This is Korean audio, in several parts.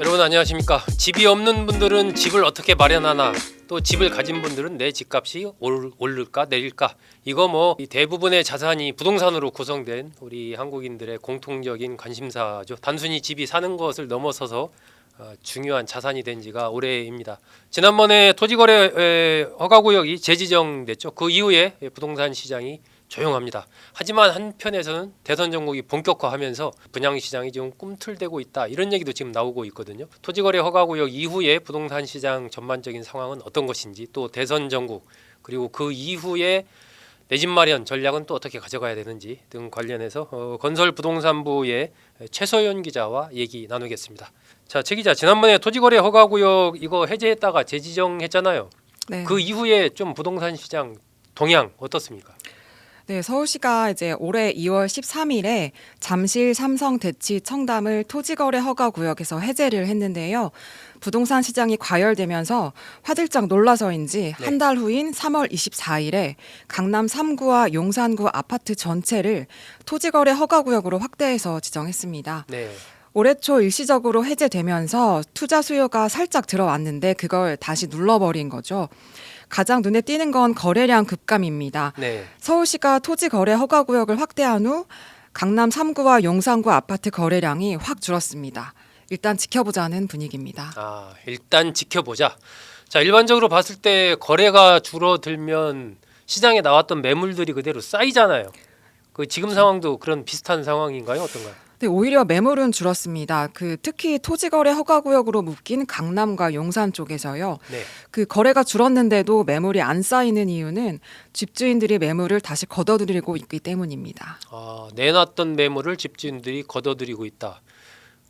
여러분 안녕하십니까? 집이 없는 분들은 집을 어떻게 마련하나? 또 집을 가진 분들은 내 집값이 올- 오를까 내릴까? 이거 뭐이 대부분의 자산이 부동산으로 구성된 우리 한국인들의 공통적인 관심사죠. 단순히 집이 사는 것을 넘어서서 어, 중요한 자산이 된 지가 오래입니다. 지난번에 토지거래 에, 허가구역이 재지정됐죠. 그 이후에 부동산 시장이 조용합니다. 하지만 한편에서는 대선 정국이 본격화하면서 분양 시장이 좀 꿈틀대고 있다 이런 얘기도 지금 나오고 있거든요. 토지거래 허가구역 이후에 부동산 시장 전반적인 상황은 어떤 것인지 또 대선 정국 그리고 그 이후에 내 집 마련 전략은 또 어떻게 가져가야 되는지 등 관련해서 어, 건설 부동산부의 최소연 기자와 얘기 나누겠습니다. 자, 최 기자 지난번에 토지거래 허가구역 이거 해제했다가 재지정했잖아요. 네. 그 이후에 좀 부동산 시장 동향 어떻습니까? 네, 서울시가 이제 올해 2월 13일에 잠실 삼성 대치 청담을 토지거래 허가 구역에서 해제를 했는데요. 부동산 시장이 과열되면서 화들짝 놀라서인지 네. 한 달 후인 3월 24일에 강남 3구와 용산구 아파트 전체를 토지거래 허가 구역으로 확대해서 지정했습니다. 네. 올해 초 일시적으로 해제되면서 투자 수요가 살짝 들어왔는데 그걸 다시 눌러버린 거죠. 가장 눈에 띄는 건 거래량 급감입니다. 네. 서울시가 토지 거래 허가 구역을 확대한 후 강남 3구와 용산구 아파트 거래량이 확 줄었습니다. 일단 지켜보자는 분위기입니다. 아, 일단 지켜보자. 자, 일반적으로 봤을 때 거래가 줄어들면 시장에 나왔던 매물들이 그대로 쌓이잖아요. 그 지금 상황도 그런 비슷한 상황인가요? 어떤가요? 네, 오히려 매물은 줄었습니다. 그 특히 토지 거래 허가 구역으로 묶인 강남과 용산 쪽에서요. 네. 그 거래가 줄었는데도 매물이 안 쌓이는 이유는 집주인들이 매물을 다시 걷어들이고 있기 때문입니다. 아, 내놨던 매물을 집주인들이 걷어들이고 있다.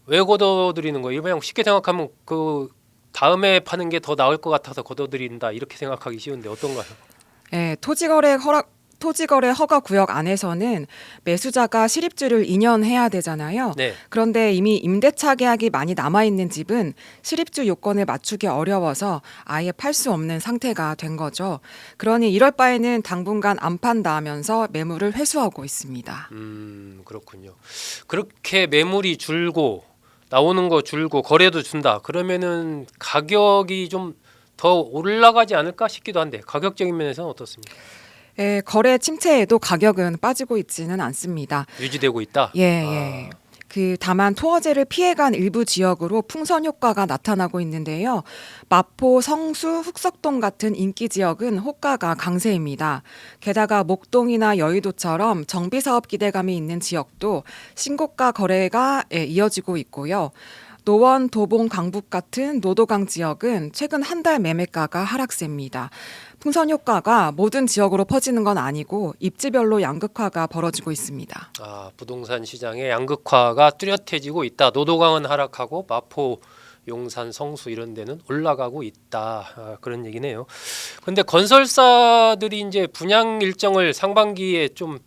왜 걷어들이는 거예요? 그냥 쉽게 생각하면 그 다음에 파는 게 더 나을 것 같아서 걷어들인다 이렇게 생각하기 쉬운데 어떤가요? 예, 토지거래 허락 토지거래 허가 구역 안에서는 매수자가 실입주를 2년 해야 되잖아요. 네. 그런데 이미 임대차 계약이 많이 남아 있는 집은 실입주 요건을 맞추기 어려워서 아예 팔 수 없는 상태가 된 거죠. 그러니 이럴 바에는 당분간 안 판다 하면서 매물을 회수하고 있습니다. 음, 그렇군요. 그렇게 매물이 줄고 나오는 거 줄고 거래도 준다. 그러면은 가격이 좀 더 올라가지 않을까 싶기도 한데 가격적인 면에서는 어떻습니까? 예, 거래 침체에도 가격은 빠지고 있지는 않습니다. 유지되고 있다. 예, 예. 그 다만 토어제를 피해간 일부 지역으로 풍선 효과가 나타나고 있는데요. 마포, 성수, 흑석동 같은 인기 지역은 호가가 강세입니다. 게다가 목동이나 여의도처럼 정비 사업 기대감이 있는 지역도 신고가 거래가 예, 이어지고 있고요. 노원, 도봉, 강북 같은 노도강 지역은 최근 한 달 매매가가 하락세입니다. 풍선 효과가 모든 지역으로 퍼지는 건 아니고 입지별로 양극화가 벌어지고 있습니다. 아, 부동산 시장의 양극화가 뚜렷해지고 있다. 노도강은 하락하고 마포, 용산, 성수 이런 데는 올라가고 있다. 아, 그런 얘기네요. 근데 건설사들이 이제 분양 일정을 상반기에 좀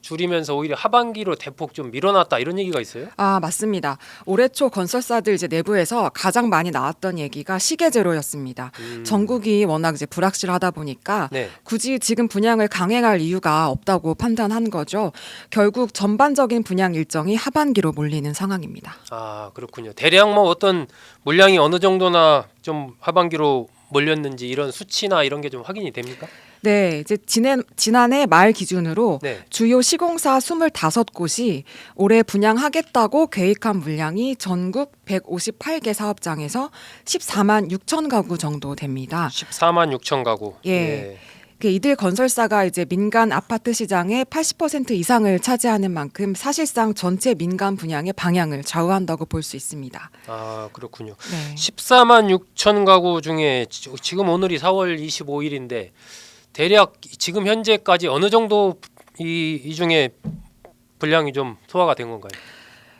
줄이면서 오히려 하반기로 대폭 좀 밀어놨다 이런 얘기가 있어요? 아, 맞습니다. 올해 초 건설사들 이제 내부에서 가장 많이 나왔던 얘기가 시계 제로였습니다. 음, 전국이 워낙 이제 불확실하다 보니까 네. 굳이 지금 분양을 강행할 이유가 없다고 판단한 거죠. 결국 전반적인 분양 일정이 하반기로 몰리는 상황입니다. 아 그렇군요. 대략 뭐 어떤 물량이 어느 정도나 좀 하반기로 몰렸는지 이런 수치나 이런 게 좀 확인이 됩니까? 네, 이제 지난 지난해 말 기준으로 네. 주요 시공사 25곳이 올해 분양하겠다고 계획한 물량이 전국 158개 사업장에서 14만 6천 가구 정도 됩니다. 14만 6천 가구. 예. 그 이들 건설사가 이제 민간 아파트 시장의 80% 이상을 차지하는 만큼 사실상 전체 민간 분양의 방향을 좌우한다고 볼 수 있습니다. 아 그렇군요. 네. 14만 6천 가구 중에 지- 지금 오늘이 4월 25일인데 대략 지금 현재까지 어느 정도 이, 이 중에 분량이 좀 소화가 된 건가요?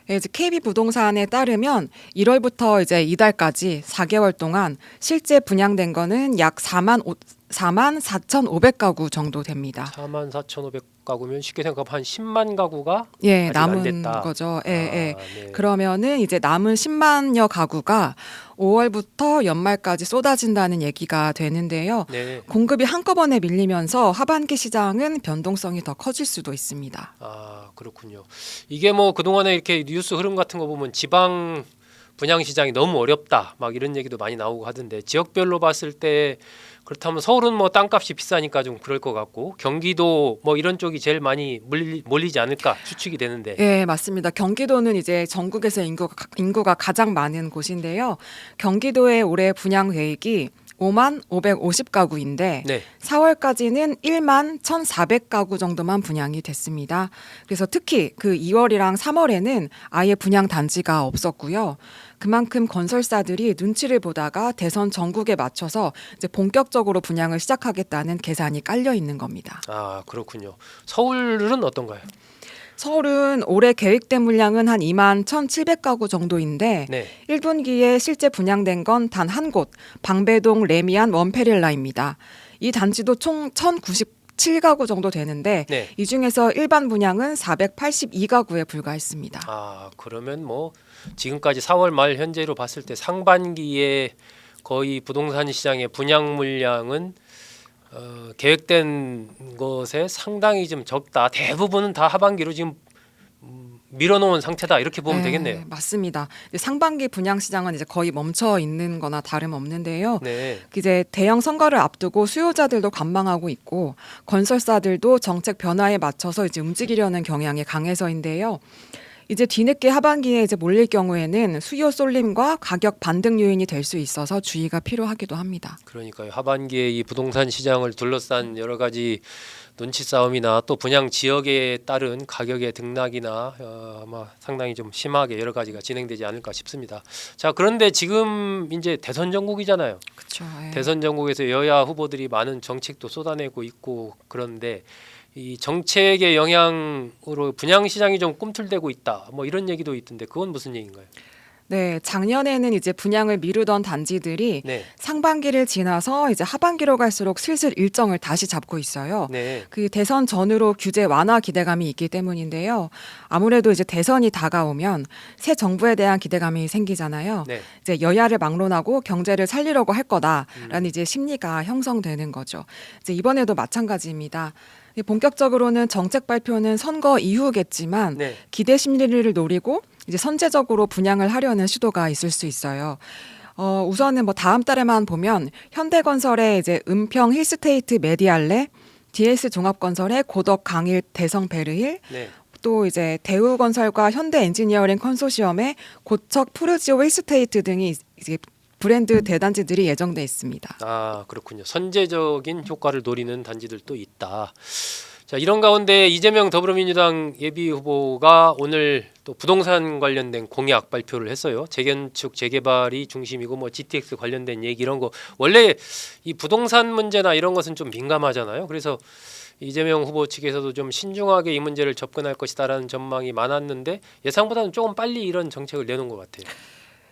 예, 이제 KB 부동산에 따르면 1월부터 이제 이달까지 4개월 동안 실제 분양된 거는 약 4만 5, 4만 4,500가구 정도 됩니다. 4만 4,500 가구면 쉽게 생각하면 한 10만 가구가 예, 남은. 거죠. 예, 예. 아, 네. 그러면은 이제 남은 10만여 가구가 5월부터 연말까지 쏟아진다는 얘기가 되는데요. 네. 공급이 한꺼번에 밀리면서 하반기 시장은 변동성이 더 커질 수도 있습니다. 아 그렇군요. 이게 뭐 그동안에 이렇게 뉴스 흐름 같은 거 보면 지방 분양 시장이 너무 어렵다. 막 이런 얘기도 많이 나오고 하던데 지역별로 봤을 때 그렇다면 서울은 뭐 땅값이 비싸니까 좀 그럴 것 같고 경기도 뭐 이런 쪽이 제일 많이 몰리, 몰리지 않을까 추측이 되는데 예, 맞습니다. 경기도는 이제 전국에서 인구가, 인구가 가장 많은 곳인데요. 경기도의 올해 분양 계획이 5만 550가구인데 네. 4월까지는 1만 1,400가구 정도만 분양이 됐습니다. 그래서 특히 그 2월이랑 3월에는 아예 분양 단지가 없었고요. 그만큼 건설사들이 눈치를 보다가 대선 전국에 맞춰서 이제 본격적으로 분양을 시작하겠다는 계산이 깔려 있는 겁니다. 아 그렇군요. 서울은 어떤가요? 서울은 올해 계획된 물량은 한 2만 1,700가구 정도인데 네. 1분기에 실제 분양된 건 단 한 곳, 방배동 레미안 원페릴라입니다. 이 단지도 총 1,097가구 정도 되는데 네. 이 중에서 일반 분양은 482가구에 불과했습니다. 아 그러면 뭐 지금까지 4월 말 현재로 봤을 때 상반기에 거의 부동산 시장의 분양 물량은 어, 계획된 것에 상당히 좀 적다. 대부분은 다 하반기로 지금 음, 밀어놓은 상태다 이렇게 보면 네, 되겠네요. 맞습니다. 상반기 분양 시장은 이제 거의 멈춰 있는 거나 다름없는데요. 네. 이제 대형 선거를 앞두고 수요자들도 관망하고 있고 건설사들도 정책 변화에 맞춰서 이제 움직이려는 경향이 강해서인데요. 이제 뒤늦게 하반기에 이제 몰릴 경우에는 수요 쏠림과 가격 반등 요인이 될 수 있어서 주의가 필요하기도 합니다. 그러니까요. 하반기에 이 부동산 시장을 둘러싼 여러 가지 눈치 싸움이나 또 분양 지역에 따른 가격의 등락이나 어, 아마 상당히 좀 심하게 여러 가지가 진행되지 않을까 싶습니다. 자 그런데 지금 이제 대선 전국이잖아요. 그렇죠. 대선 전국에서 여야 후보들이 많은 정책도 쏟아내고 있고 그런데 이 정책의 영향으로 분양 시장이 좀 꿈틀대고 있다. 뭐 이런 얘기도 있던데 그건 무슨 얘기인가요? 네, 작년에는 이제 분양을 미루던 단지들이 네, 상반기를 지나서 이제 하반기로 갈수록 슬슬 일정을 다시 잡고 있어요. 네, 그 대선 전후로 규제 완화 기대감이 있기 때문인데요. 아무래도 이제 대선이 다가오면 새 정부에 대한 기대감이 생기잖아요. 네. 이제 여야를 막론하고 경제를 살리려고 할 거다라는 음. 이제 심리가 형성되는 거죠. 이제 이번에도 마찬가지입니다. 이 본격적으로는 정책 발표는 선거 이후겠지만 네. 기대 심리를 노리고 이제 선제적으로 분양을 하려는 시도가 있을 수 있어요. 어, 우선은 뭐 다음 달에만 보면 현대건설의 이제 은평 힐스테이트 메디알레, DS 종합건설의 고덕 강일 대성 베르힐, 네. 또 이제 대우건설과 현대 엔지니어링 컨소시엄의 고척 푸르지오 힐스테이트 등이 이제 브랜드 대단지들이 예정돼 있습니다. 아 그렇군요. 선제적인 효과를 노리는 단지들도 있다. 자 이런 가운데 이재명 더불어민주당 예비 후보가 오늘 또 부동산 관련된 공약 발표를 했어요. 재건축 재개발이 중심이고 뭐 GTX 관련된 얘기 이런 거 원래 이 부동산 문제나 이런 것은 좀 민감하잖아요. 그래서 이재명 후보 측에서도 좀 신중하게 이 문제를 접근할 것이다라는 전망이 많았는데 예상보다는 조금 빨리 이런 정책을 내놓은 것 같아요.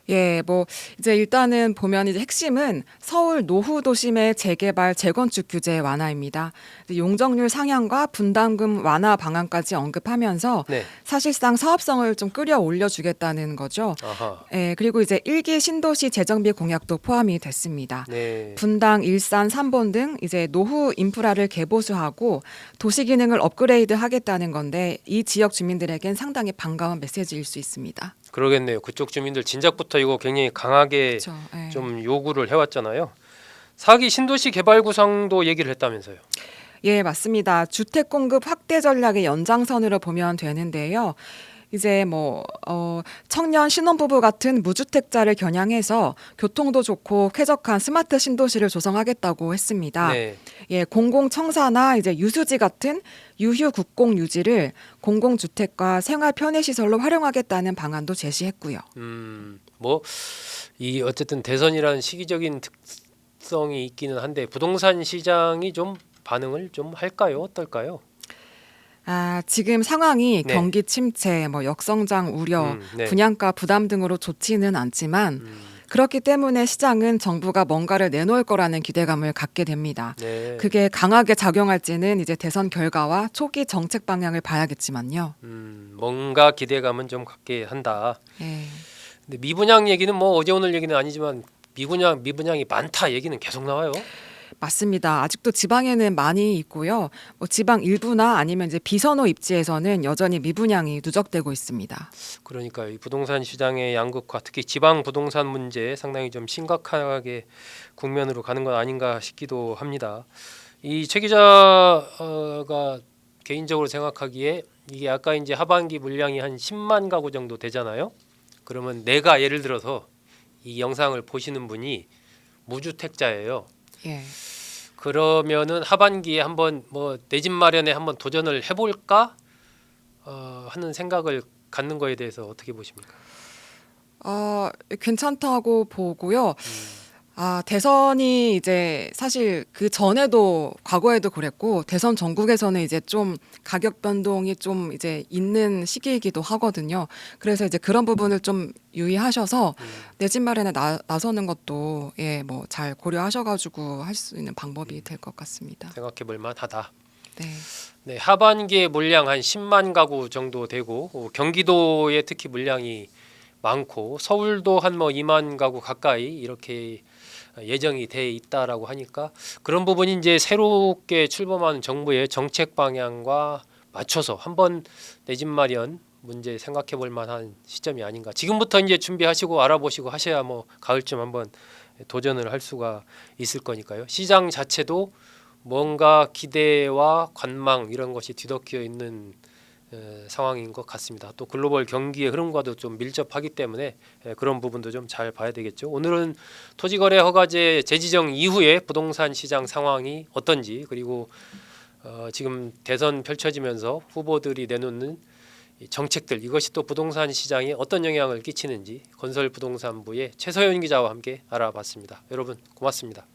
예, 뭐 이제 일단은 보면 이제 핵심은 서울 노후 도심의 재개발 재건축 규제 완화입니다. 용적률 상향과 분담금 완화 방안까지 언급하면서 네. 사실상 사업성을 좀 끌어 올려 주겠다는 거죠. 아하. 예, 그리고 이제 일기 신도시 재정비 공약도 포함이 됐습니다. 네. 분당, 일산, 삼본 등 이제 노후 인프라를 개보수하고 도시 기능을 업그레이드 하겠다는 건데 이 지역 주민들에겐 상당히 반가운 메시지일 수 있습니다. 그러겠네요. 그쪽 주민들 진작부터 이거 굉장히 강하게 그렇죠. 예. 좀 요구를 해왔잖아요. 사기 신도시 개발 구상도 얘기를 했다면서요. 예, 맞습니다. 주택 공급 확대 전략의 연장선으로 보면 되는데요. 이제 뭐 어, 청년 신혼부부 같은 무주택자를 겨냥해서 교통도 좋고 쾌적한 스마트 신도시를 조성하겠다고 했습니다. 네. 예, 공공청사나 이제 유수지 같은 유휴 국공 유지를 공공주택과 생활 편의 시설로 활용하겠다는 방안도 제시했고요. 음, 뭐 이 어쨌든 대선이라는 시기적인 특성이 있기는 한데 부동산 시장이 좀 반응을 좀 할까요? 어떨까요? 아, 지금 상황이 네. 경기 침체, 뭐 역성장 우려, 음, 네. 분양가 부담 등으로 좋지는 않지만 음, 그렇기 때문에 시장은 정부가 뭔가를 내놓을 거라는 기대감을 갖게 됩니다. 네. 그게 강하게 작용할지는 이제 대선 결과와 초기 정책 방향을 봐야겠지만요. 음, 뭔가 기대감은 좀 갖게 한다. 예. 근데 미분양 얘기는 뭐 어제 오늘 얘기는 아니지만 미분양 미분양이 많다 얘기는 계속 나와요. 맞습니다. 아직도 지방에는 많이 있고요. 뭐 지방 일부나 아니면 이제 비선호 입지에서는 여전히 미분양이 누적되고 있습니다. 그러니까 이 부동산 시장의 양극화, 특히 지방 부동산 문제 상당히 좀 심각하게 국면으로 가는 건 아닌가 싶기도 합니다. 이 최 기자가 개인적으로 생각하기에 이게 아까 이제 하반기 물량이 한 10만 가구 정도 되잖아요. 그러면 내가 예를 들어서 이 영상을 보시는 분이 무주택자예요. 예. 그러면은 하반기에 한번 뭐 내 집 마련에 한번 도전을 해볼까 어, 하는 생각을 갖는 거에 대해서 어떻게 보십니까? 어, 괜찮다고 보고요. 아, 대선이 이제 사실 그 전에도 과거에도 그랬고 대선 전국에서는 이제 좀 가격 변동이 좀 이제 있는 시기이기도 하거든요. 그래서 이제 그런 부분을 좀 유의하셔서 내 집 마련에 나, 나서는 것도 예, 뭐 잘 고려하셔 가지고 할 수 있는 방법이 될 것 같습니다. 생각해 볼 만하다. 네. 네, 하반기에 물량 한 10만 가구 정도 되고 어, 경기도에 특히 물량이 많고 서울도 한 뭐 2만 가구 가까이 이렇게 예정이 돼 있다라고 하니까 그런 부분이 이제 새롭게 출범하는 정부의 정책 방향과 맞춰서 한번 내 집 마련 문제 생각해 볼 만한 시점이 아닌가. 지금부터 이제 준비하시고 알아보시고 하셔야 뭐 가을쯤 한번 도전을 할 수가 있을 거니까요. 시장 자체도 뭔가 기대와 관망 이런 것이 뒤덮여 있는 에, 상황인 것 같습니다. 또 글로벌 경기의 흐름과도 좀 밀접하기 때문에 에, 그런 부분도 좀 잘 봐야 되겠죠. 오늘은 토지거래 허가제 재지정 이후에 부동산 시장 상황이 어떤지 그리고 어, 지금 대선 펼쳐지면서 후보들이 내놓는 이 정책들 이것이 또 부동산 시장에 어떤 영향을 끼치는지 건설부동산부의 최서연 기자와 함께 알아봤습니다. 여러분 고맙습니다.